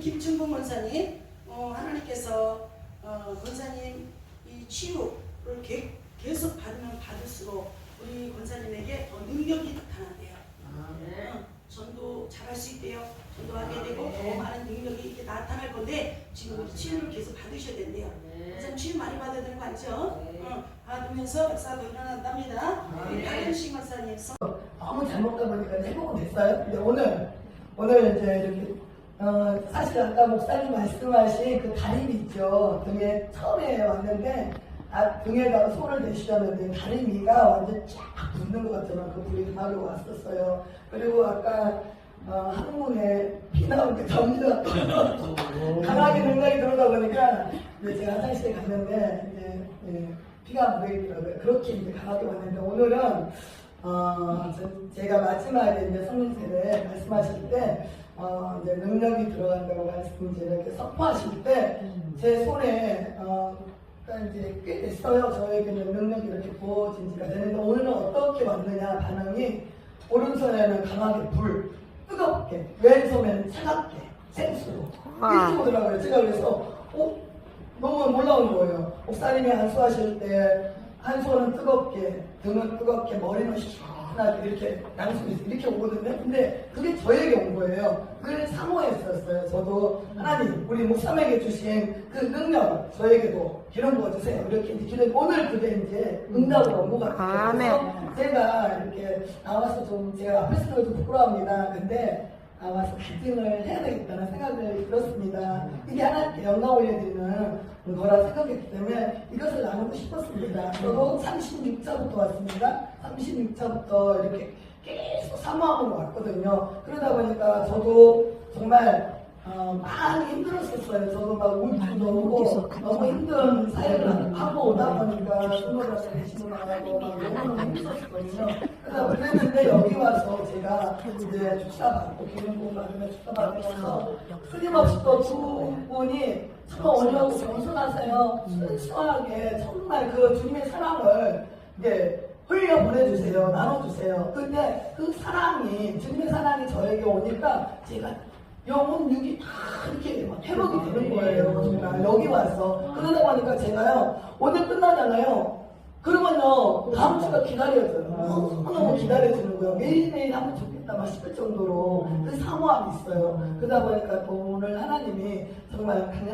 김성훈 권사님, 어, 하나님께서 어, 권사님 이 치유를 개- 계속 받으면 받을수록 우리 권사님에게 더 능력이 나타난대요. 어, 전도 잘할 수 있대요. 전도하게 되고 더 많은 능력이 이렇게 나타날 건데 지금 우리 치유를 계속 받으셔야 된대요. 권사님 치유 많이 받아야 되는 거 알죠? 어, 받으면서 더 일어난답니다. 우리 박현신 권사님 성- 너무 잘 먹다 보니까 해보고 됐어요. 근데 오늘 오늘 이제 이렇게 어, 사실 아까 목사님 말씀하신 그 다림이 있죠. 등에 처음에 왔는데 아, 등에다가 손을 대시렸는데 다리미가 완전 쫙 붙는 것 같지만 그 불이 바로 왔었어요. 그리고 아까 어, 항문에 피 나온 게 점점 강하게 능력이 들어오다 보니까 이제 제가 화장실에 갔는데 이제 예, 피가 묻어있더라고요. 그렇게 이제 강하게 왔는데 오늘은 어, 저- 제가 마지막에 이제 성민세례 말씀하실 때, 어, 이제 능력이 들어간다고 말씀 이렇게 선포하실 때, 제 손에, 어, 이제 꽤 됐어요. 저에게는 능력이 이렇게 부어진 지가 되는데, 오늘은 어떻게 왔느냐, 반응이, 오른손에는 강하게 불, 뜨겁게, 왼손에는 차갑게, 생수로. 이렇게 오더라고요. 제가 그래서, 어? 너무 놀라운 거예요. 목사님이 안수하실 때, 한 손은 뜨겁게, 등은 뜨겁게, 머리는 시원하게 이렇게 양손이 이렇게 오거든요. 근데 그게 저에게 온 거예요. 그걸 사모했었어요. 저도 하나님, 우리 목사님에게 주신 그 능력, 저에게도 기름 부어주세요. 이렇게 이제 기름, 오늘 그게 이제 응답으로 온것 같아요. 아멘. 그래서 제가 이렇게 나와서 좀 제가 앞에서 좀 부끄러워합니다. 근데 나와서 갈등을 해야 되겠다는 생각을 들었습니다. 이게 하나님께 영광 올려드리는 거라 생각했기 때문에 이것을 나누고 싶었습니다. 저도 36차부터 왔습니다. 36차부터 이렇게 계속 사모하고 왔거든요. 그러다 보니까 저도 정말 어, 많이 힘들었었어요. 저도 막 울트도 오고 너무 힘든 사역을 하고 오다 보니까 스물다섯 대신을 나가고 막 너무 힘들었거든요. 그래서 그랬는 데 여기 와서 제가 이제 축사받고 기름부음 받으며 축사받으면서 끊임없이 또두 분이 정말 온유하고 겸손하세요. 순수하게 정말 그 주님의 사랑을 이제 흘려 보내주세요. 나눠주세요. 근데 그 사랑이, 주님의 사랑이 저에게 오니까 제가 영혼 육이 다 이렇게 막 회복이 되는 거예요. 정말 여기 와서. 그러다 보니까 제가요, 오늘 끝나잖아요. 그러면요, 다음 주가 기다려져요. 너무너무 기다려지는 거예요. 매일매일 하면 좋겠다 막 싶을 정도로 그 사모함이 있어요. 그러다 보니까 또 오늘 하나님이 정말 강력